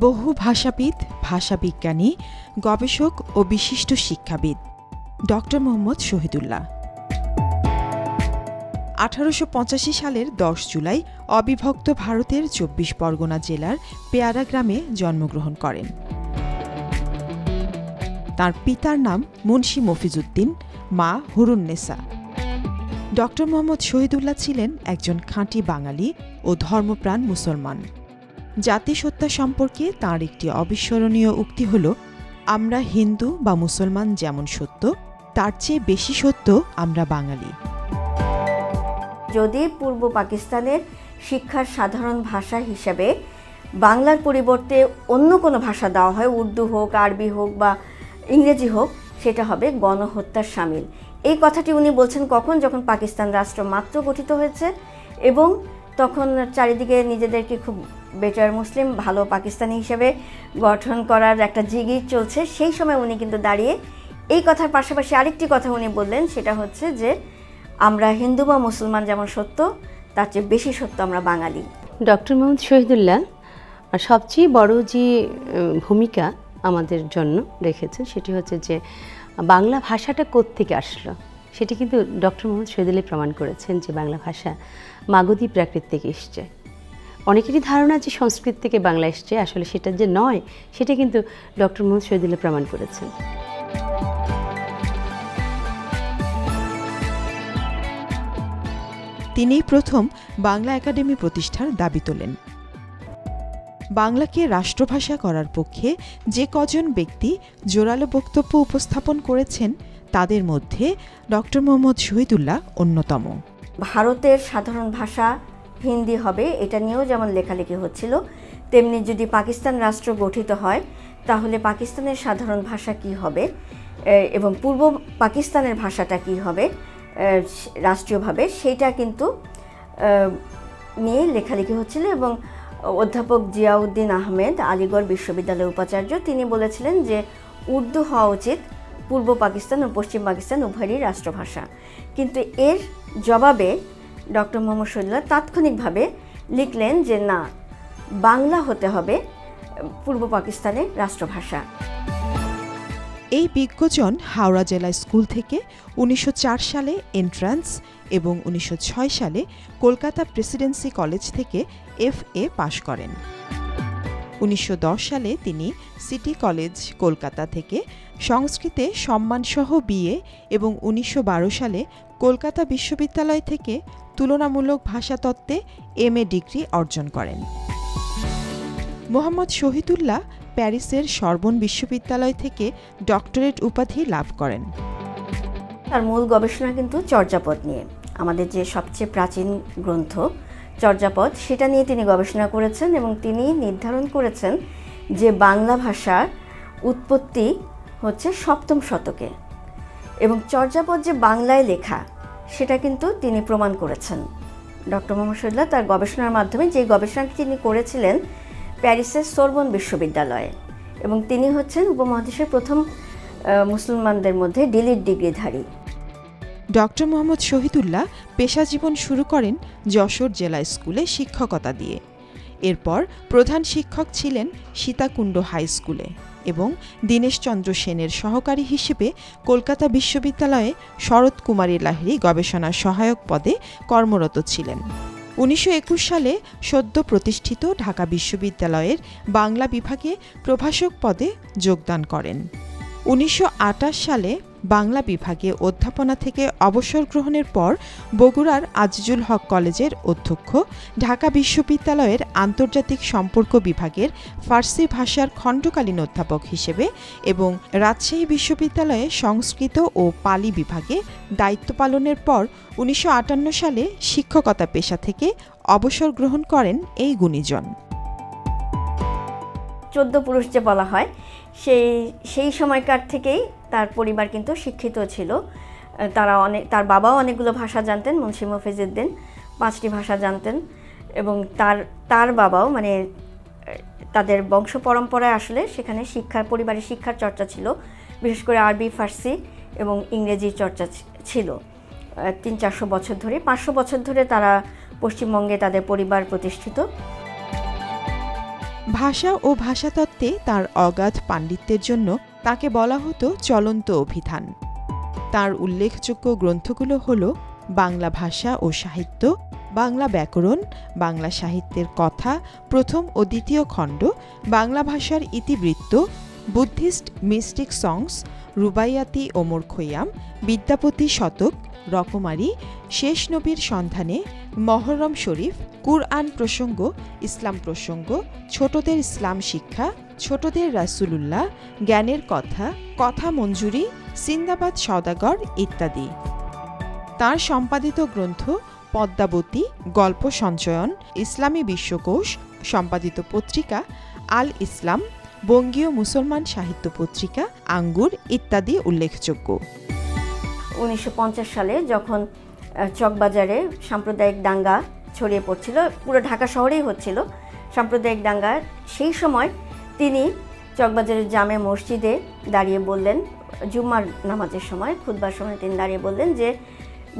বহু ভাষাবিদ, ভাষাবিজ্ঞানী, গবেষক ও বিশিষ্ট শিক্ষাবিদ। ডক্টর মোহাম্মদ শহীদুল্লাহ। আঠারোশো পঁচাশি সালের দশ জুলাই অবিভক্ত ভারতের চব্বিশ পরগনা জেলার পেয়ারা গ্রামে জন্মগ্রহণ করেন। তার পিতার নাম মুন্সি মফিজুদ্দিন মা হুরুন্নেসা ডক্টর মোহাম্মদ শহীদুল্লাহ ছিলেন একজন খাঁটি বাঙালি ও ধর্মপ্রাণ মুসলমান। জাতিসত্তা সম্পর্কে তার একটি অবিস্মরণীয় উক্তি হল, আমরা হিন্দু বা মুসলমান যেমন সত্য, তার চেয়ে বেশি সত্য আমরা বাঙালি। যদি পূর্ব পাকিস্তানের শিক্ষার সাধারণ ভাষা হিসেবে বাংলার পরিবর্তে অন্য কোনো ভাষা দেওয়া হয়, উর্দু হোক, আরবি হোক বা ইংরেজি হোক, সেটা হবে গণহত্যার সামিল। এই কথাটি উনি বলছেন কখন? যখন পাকিস্তান রাষ্ট্র মাত্র গঠিত হয়েছে এবং তখন চারিদিকে নিজেদেরকে খুব বেটার মুসলিম, ভালো পাকিস্তানি হিসেবে গঠন করার একটা জিগির চলছে। সেই সময় উনি কিন্তু দাঁড়িয়ে এই কথার পাশাপাশি আরেকটি কথা উনি বললেন, সেটা হচ্ছে যে, আমরা হিন্দু বা মুসলমান যেমন সত্য, তার চেয়ে বেশি সত্য আমরা বাঙালি। ডক্টর মোহাম্মদ শহীদুল্লাহ সবচেয়ে বড় যে ভূমিকা আমাদের জন্য রেখেছেন, সেটি হচ্ছে যে, বাংলা ভাষাটা থেকে আসলো? সেটি কিন্তু ডক্টর মোহাম্মদ শহীদুল্লাহ প্রমাণ করেছেন যে, বাংলা ভাষা মাগধী প্রাকৃত থেকে এসছে। অনেকেরই ধারণা যে সংস্কৃত থেকে বাংলা এসছে আসলে সেটা যে নয় সেটা কিন্তু ডক্টর মোহাম্মদ শহীদুল্লাহ প্রমাণ করেছেন। তিনিই প্রথম বাংলা একাডেমি প্রতিষ্ঠার দাবি তোলেন। বাংলাকে রাষ্ট্রভাষা করার পক্ষে যে কজন ব্যক্তি জোরালো বক্তব্য উপস্থাপন করেছেন তাদের মধ্যে ডক্টর মোহাম্মদ শহীদুল্লাহ অন্যতম। ভারতের সাধারণ ভাষা হিন্দি হবে, এটা নিয়েও যেমন লেখালেখি হচ্ছিল, তেমনি যদি পাকিস্তান রাষ্ট্র গঠিত হয়, তাহলে পাকিস্তানের সাধারণ ভাষা কি হবে? এবং পূর্ব পাকিস্তানের ভাষাটা কি হবে? রাষ্ট্রীয়ভাবে সেইটা কিন্তু নিয়ে লেখালেখি হচ্ছিল এবং অধ্যাপক জিয়াউদ্দিন আহমেদ, আলিগড় বিশ্ববিদ্যালয়ের উপাচার্য, তিনি বলেছিলেন যে উর্দু হওয়া উচিত পূর্ব পাকিস্তান ও পশ্চিম পাকিস্তান উভয়েরই রাষ্ট্রভাষা। কিন্তু এর জবাবে ডক্টর মোহাম্মদ শহীদুল্লাহ তাৎক্ষণিকভাবে লিখলেন যে না, বাংলা হতে হবে পূর্ব পাকিস্তানের রাষ্ট্রভাষা। এই বিজ্ঞজন হাওড়া জেলা স্কুল থেকে উনিশশো চার সালে এন্ট্রান্স এবং উনিশশো ছয় সালে কলকাতা প্রেসিডেন্সি কলেজ থেকে এফ এ পাশ করেন। উনিশশো দশ সালে তিনি সিটি কলেজ কলকাতা থেকে সংস্কৃতে সম্মানসহ বিএ এবং উনিশশো বারো সালে কলকাতা বিশ্ববিদ্যালয় থেকে তুলনামূলক ভাষাতত্ত্বে এম এ ডিগ্রি অর্জন করেন। মোহাম্মদ শহীদুল্লাহ প্যারিসের সরবন বিশ্ববিদ্যালয় থেকে ডক্টরেট উপাধি লাভ করেন। তার মূল গবেষণা কিন্তু চর্যাপদ নিয়ে। আমাদের যে সবচেয়ে প্রাচীন গ্রন্থ চর্যাপদ, সেটা নিয়ে তিনি গবেষণা করেছেন এবং তিনি নির্ধারণ করেছেন যে বাংলা ভাষার উৎপত্তি হচ্ছে সপ্তম শতকে। এবং চর্যাপদ যে বাংলায় লেখা সেটা কিন্তু তিনি প্রমাণ করেছেন। ডক্টর মোহাম্মদ তার গবেষণার মাধ্যমে যে গবেষণাটি তিনি করেছিলেন প্যারিসের সোরবন বিশ্ববিদ্যালয়ে এবং তিনি হচ্ছেন উপমহাদেশের প্রথম মুসলমানদের মধ্যে ডিলিট ডিগ্রিধারী। ডক্টর মোহাম্মদ শহীদুল্লাহ পেশা জীবন শুরু করেন যশোর জেলা স্কুলে শিক্ষকতা দিয়ে। এরপর প্রধান শিক্ষক ছিলেন সীতাকুণ্ড হাই স্কুলে। এবং দীনেশচন্দ্র সেনের সহকারী হিসেবে কলকাতা বিশ্ববিদ্যালয়ে শরৎ কুমারী লাহিড়ী গবেষণা সহায়ক পদে কর্মরত ছিলেন। উনিশশো একুশ সালে সদ্য প্রতিষ্ঠিত ঢাকা বিশ্ববিদ্যালয়ের বাংলা বিভাগে প্রভাষক পদে যোগদান করেন। উনিশশো আটাশ সালে বাংলা বিভাগে অধ্যাপনা থেকে অবসর গ্রহণের পর বগুড়ার আজিজুল হক কলেজের অধ্যক্ষ, ঢাকা বিশ্ববিদ্যালয়ের আন্তর্জাতিক সম্পর্ক বিভাগের ফার্সি ভাষার খণ্ডকালীন অধ্যাপক হিসেবে এবং রাজশাহী বিশ্ববিদ্যালয়ে সংস্কৃত ও পালি বিভাগে দায়িত্ব পালনের পর উনিশশো আটান্ন সালে শিক্ষকতা পেশা থেকে অবসর গ্রহণ করেন এই গুণীজন। চোদ্দ পুরুষ যে বলা হয়, সেই সেই সময়কার থেকেই তার পরিবার কিন্তু শিক্ষিত ছিল। তারা অনেক, তার বাবাও অনেকগুলো ভাষা জানতেন, মুন্সি মফিজুদ্দিন পাঁচটি ভাষা জানতেন এবং তার তার বাবাও মানে তাদের বংশ পরম্পরায় আসলে সেখানে শিক্ষার পরিবারের শিক্ষার চর্চা ছিল। বিশেষ করে আরবি, ফার্সি এবং ইংরেজি চর্চা ছিল। তিন, চারশো বছর ধরে, পাঁচশো বছর ধরে তারা পশ্চিমবঙ্গে তাদের পরিবার প্রতিষ্ঠিত। ভাষা ও ভাষাতত্ত্বে তার অগাধ পাণ্ডিত্যের জন্য তাকে বলা হতো চলন্ত অভিধান। তার উল্লেখযোগ্য গ্রন্থগুলো হল বাংলা ভাষা ও সাহিত্য, বাংলা ব্যাকরণ, বাংলা সাহিত্যের কথা, প্রথম ও দ্বিতীয় খণ্ড, বাংলা ভাষার ইতিবৃত্ত Buddhist mystic songs Rubaiyati Omar Khayyam, Vidyapati শতক, রকমারি, শেষ নবীর সন্ধানে মহরম শরীফ, কুরআন প্রসঙ্গ, ইসলাম প্রসঙ্গ, ছোটদের ইসলাম শিক্ষা, ছোটদের রাসুলুল্লাহ, জ্ঞানের কথা কথা মঞ্জুরি সিন্দাবাদ সওদাগর ইত্যাদি। তার সম্পাদিত গ্রন্থ পদ্মাবতী, গল্প সঞ্চয়ন, ইসলামী বিশ্বকোষ, সম্পাদিত পত্রিকা আল ইসলাম বঙ্গীয় মুসলমান সাহিত্য পত্রিকা, আঙ্গুর ইত্যাদি উল্লেখযোগ্য। উনিশশো পঞ্চাশ সালে যখন চকবাজারে সাম্প্রদায়িক দাঙ্গা ছড়িয়ে পড়ছিল, পুরো ঢাকা শহরেই হচ্ছিল, সাম্প্রদায়িক দাঙ্গা, সেই সময় তিনি চকবাজারের জামে মসজিদে দাঁড়িয়ে বললেন, জুম্মার নামাজের সময় খুদবার সময় তিনি দাঁড়িয়ে বললেন যে,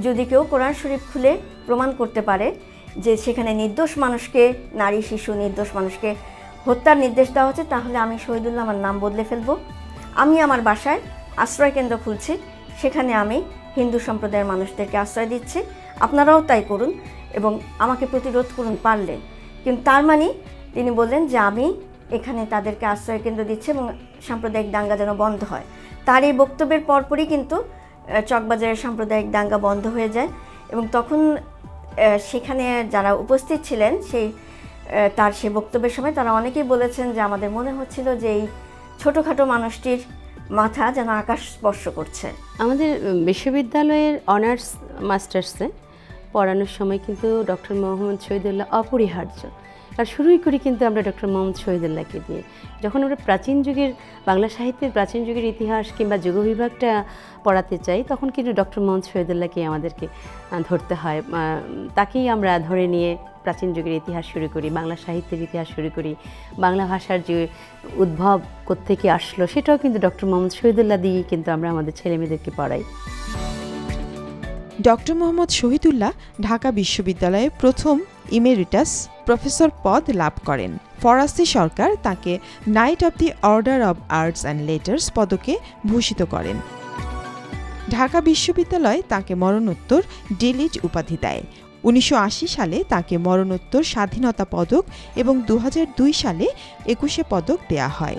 যদি কেউ কোরআন শরীফ খুলে প্রমাণ করতে পারে যে সেখানে নির্দোষ মানুষকে, নারী, শিশু, নির্দোষ মানুষকে হত্যার নির্দেশ দেওয়া হচ্ছে, তাহলে আমি শহীদুল্লাহ আমার নাম বদলে ফেলব। আমি আমার বাসায় আশ্রয় কেন্দ্র খুলছি, সেখানে আমি হিন্দু সম্প্রদায়ের মানুষদেরকে আশ্রয় দিচ্ছি। আপনারাও তাই করুন এবং আমাকে প্রতিরোধ করুন পারলে। কিন্তু তার মানে তিনি বললেন যে আমি এখানে তাদেরকে আশ্রয় কেন্দ্র দিচ্ছি এবং সাম্প্রদায়িক দাঙ্গা যেন বন্ধ হয়। তার এই বক্তব্যের পরপরই কিন্তু চকবাজারের সাম্প্রদায়িক দাঙ্গা বন্ধ হয়ে যায় এবং তখন সেখানে যারা উপস্থিত ছিলেন, সেই তার সে বক্তব্যের সময় তারা অনেকেই বলেছেন যে আমাদের মনে হচ্ছিল যে এই ছোটোখাটো মানুষটির মাথা যেন আকাশ স্পর্শ করছে। আমাদের বিশ্ববিদ্যালয়ের অনার্স মাস্টার্সে পড়ানোর সময় কিন্তু ডক্টর মোহাম্মদ শহীদুল্লাহ অপরিহার্য। আর শুরুই করি কিন্তু আমরা ডক্টর মোহাম্মদ শহীদুল্লাহকে দিয়ে। যখন আমরা প্রাচীন যুগের, বাংলা সাহিত্যের প্রাচীন যুগের ইতিহাস কিংবা যুগ বিভাগটা পড়াতে চাই, তখন কিন্তু ডক্টর মোহাম্মদ শহীদুল্লাহকে আমাদেরকে ধরতে হয়। তাকেই আমরা ধরে নিয়ে প্রাচীন যুগের ইতিহাস শুরু করি, বাংলা সাহিত্যের ইতিহাস শুরু করি। বাংলা ভাষার যে উদ্ভব কোত্থেকে আসলো, সেটাও কিন্তু ডক্টর মোহাম্মদ শহীদুল্লাহ দিয়েই কিন্তু আমরা আমাদের ছেলেমেয়েদেরকে পড়াই। ডক্টর মোহাম্মদ শহীদুল্লাহ ঢাকা বিশ্ববিদ্যালয়ে প্রথম ইমেরিটাস প্রফেসর পদ লাভ করেন। ফরাসি সরকার তাকে knight of the order of arts and letters পদকে ভূষিত করেন। ঢাকা বিশ্ববিদ্যালয় তাকে মরণোত্তর ডিলিট উপাধি দেয়। উনিশশো আশি সালে তাকে মরণোত্তর স্বাধীনতা পদক এবং দু হাজার দুই সালে একুশে পদক দেয়া হয়।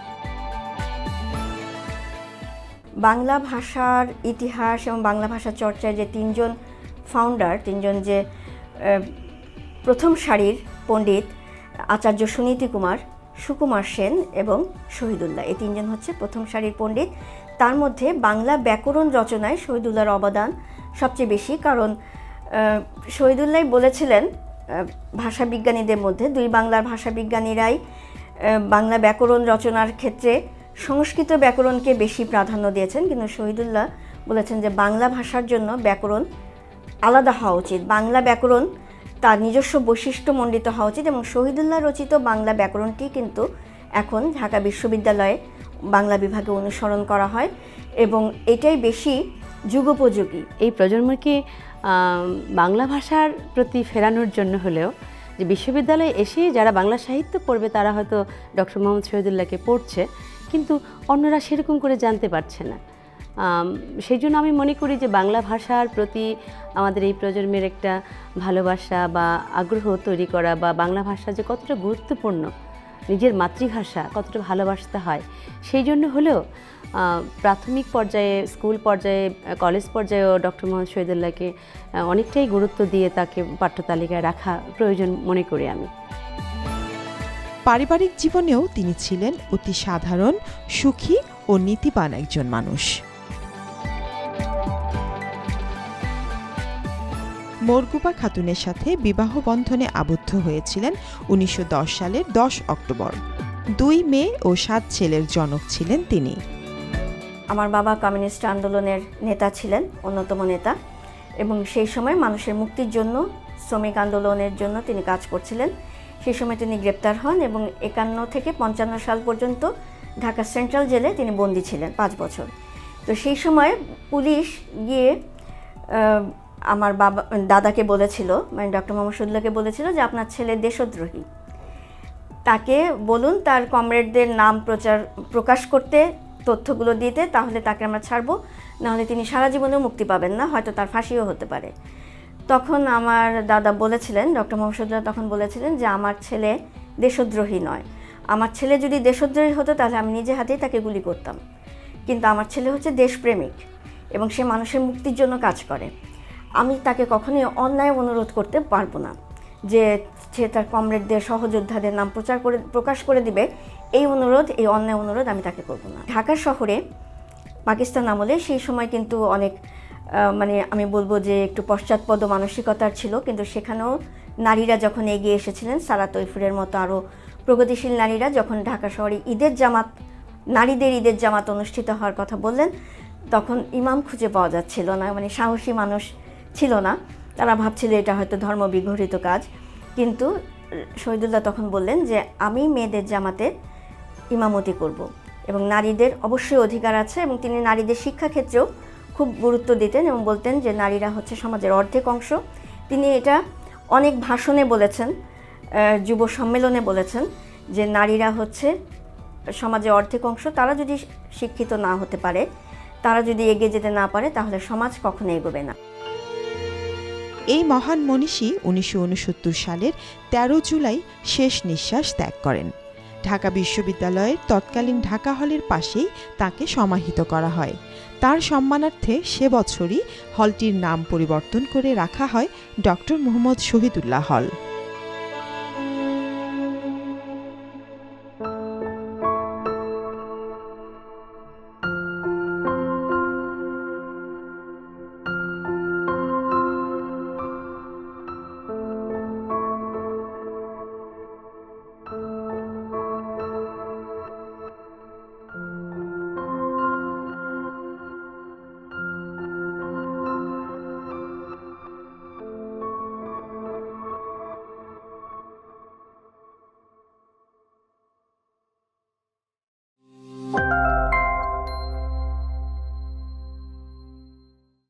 বাংলা ভাষার ইতিহাস এবং বাংলা ভাষা চর্চায় যে তিনজন ফাউন্ডার তিনজন যে প্রথম সারির পণ্ডিত, আচার্য সুনীতি কুমার, সুকুমার সেন এবং শহীদুল্লাহ। এই তিনজন হচ্ছে প্রথম সারির পণ্ডিত। তার মধ্যে বাংলা ব্যাকরণ রচনায় শহীদুল্লাহর অবদান সবচেয়ে বেশি কারণ শহীদুল্লাহ বলেছিলেন ভাষাবিজ্ঞানীদের মধ্যে, দুই বাংলার ভাষাবিজ্ঞানীরাই বাংলা ব্যাকরণ রচনার ক্ষেত্রে সংস্কৃত ব্যাকরণকে বেশি প্রাধান্য দিয়েছেন, কিন্তু শহীদুল্লাহ বলেছেন যে বাংলা ভাষার জন্য ব্যাকরণ আলাদা হওয়া উচিত। বাংলা ব্যাকরণ তার নিজস্ব বৈশিষ্ট্যমণ্ডিত হওয়া উচিত এবং শহীদুল্লাহ রচিত বাংলা ব্যাকরণটি কিন্তু এখন ঢাকা বিশ্ববিদ্যালয়ে বাংলা বিভাগে অনুসরণ করা হয় এবং এটাই বেশি যুগোপযোগী। এই প্রজন্মকে বাংলা ভাষার প্রতি ফেরানোর জন্য হলেও যে বিশ্ববিদ্যালয়ে এসে যারা বাংলা সাহিত্য পড়বে, তারা হয়তো ডক্টর মোহাম্মদ শহীদুল্লাহকে পড়ছে কিন্তু অন্যরা সেরকম করে জানতে পারছে না। সেই জন্য আমি মনে করি যে বাংলা ভাষার প্রতি আমাদের এই প্রজন্মের একটা ভালোবাসা বা আগ্রহ তৈরি করা বা বাংলা ভাষা যে কতটা গুরুত্বপূর্ণ, নিজের মাতৃভাষা কতটা ভালোবাসতে হয় সেই জন্য হলেও প্রাথমিক পর্যায়ে, স্কুল পর্যায়ে, কলেজ পর্যায়েও ডক্টর মোহাম্মদ শহীদুল্লাহকে অনেকটাই গুরুত্ব দিয়ে তাকে পাঠ্যতালিকায় রাখা প্রয়োজন মনে করি আমি। পারিবারিক জীবনেও তিনি ছিলেন অতি সাধারণ, সুখী ও নীতিবান একজন মানুষ। মরগুবা খাতুনের সাথে বিবাহ বন্ধনে আবদ্ধ হয়েছিলেন উনিশশো দশ সালের দশ অক্টোবর। দুই মেয়ে ও সাত ছেলের জনক ছিলেন তিনি। আমার বাবা কমিউনিস্ট আন্দোলনের নেতা ছিলেন, অন্যতম নেতা, এবং সেই সময় মানুষের মুক্তির জন্য, শ্রমিক আন্দোলনের জন্য তিনি কাজ করছিলেন। সেই সময় তিনি গ্রেপ্তার হন এবং একান্ন থেকে পঞ্চান্ন সাল পর্যন্ত ঢাকা সেন্ট্রাল জেলে তিনি বন্দী ছিলেন পাঁচ বছর। তো সেই সময় পুলিশ গিয়ে আমার বাবা, দাদাকে বলেছিল মানে ডক্টর মোহাম্মদ সুদুল্লাহকে বলেছিল যে আপনার ছেলে দেশদ্রোহী। তাকে বলুন তার কমরেডদের নাম প্রচার, প্রকাশ করতে, তথ্যগুলো দিতে, তাহলে তাকে আমরা ছাড়বো। নাহলে তিনি সারা জীবনেও মুক্তি পাবেন না, হয়তো তার ফাঁসিও হতে পারে। তখন আমার দাদা বলেছিলেন, ডক্টর মোহাম্মদুল্লাহ তখন বলেছিলেন যে, আমার ছেলে দেশদ্রোহী নয়। আমার ছেলে যদি দেশদ্রোহী হতো, তাহলে আমি নিজে হাতেই তাকে গুলি করতাম। কিন্তু আমার ছেলে হচ্ছে দেশপ্রেমিক এবং সে মানুষের মুক্তির জন্য কাজ করে। আমি তাকে কখনোই অন্যায় অনুরোধ করতে পারব না যে, সে তার কমরেডদের, সহযোদ্ধাদের নাম প্রচার করে, প্রকাশ করে দিবে। এই অনুরোধ, এই অন্যায় অনুরোধ আমি তাকে করব না। ঢাকা শহরে পাকিস্তান আমলে সেই সময় কিন্তু অনেক মানে আমি বলব যে একটু পশ্চাৎপদ মানসিকতার ছিল, কিন্তু সেখানেও নারীরা যখন এগিয়ে এসেছিলেন, সারা তৈফুরের মতো আরও প্রগতিশীল নারীরা যখন ঢাকা শহরে ঈদের জামাত, নারীদের ঈদের জামাত অনুষ্ঠিত হওয়ার কথা বললেন, তখন ইমাম খুঁজে পাওয়া যাচ্ছিল না মানে সাহসী মানুষ ছিল না। তারা ভাবছিল এটা হয়তো ধর্ম বিঘটিত কাজ। কিন্তু শহীদুল্লাহ তখন বললেন যে, আমি মেয়েদের জামাতে ইমামতি করব এবং নারীদের অবশ্যই অধিকার আছে এবং তিনি নারীদের শিক্ষাক্ষেত্রেও খুব গুরুত্ব দিতেন এবং বলতেন যে নারীরা হচ্ছে সমাজের অর্ধেক অংশ। তিনি এটা অনেক ভাষণে বলেছেন যুব সম্মেলনে বলেছেন যে নারীরা হচ্ছে সমাজের অর্ধেক অংশ, তারা যদি শিক্ষিত না হতে পারে, তারা যদি এগিয়ে যেতে না পারে, তাহলে সমাজ কখনো এগোবে না। এই মহান মনীষী উনিশশো উনসত্তর সালের ১৩ জুলাই শেষ নিঃশ্বাস ত্যাগ করেন। ঢাকা বিশ্ববিদ্যালয়ের তৎকালীন ঢাকা হলের পাশেই তাকে সমাহিত করা হয়। তার সম্মানার্থে সে বছরই হলটির নাম পরিবর্তন করে রাখা হয় ডক্টর মোহাম্মদ শহীদুল্লাহ হল।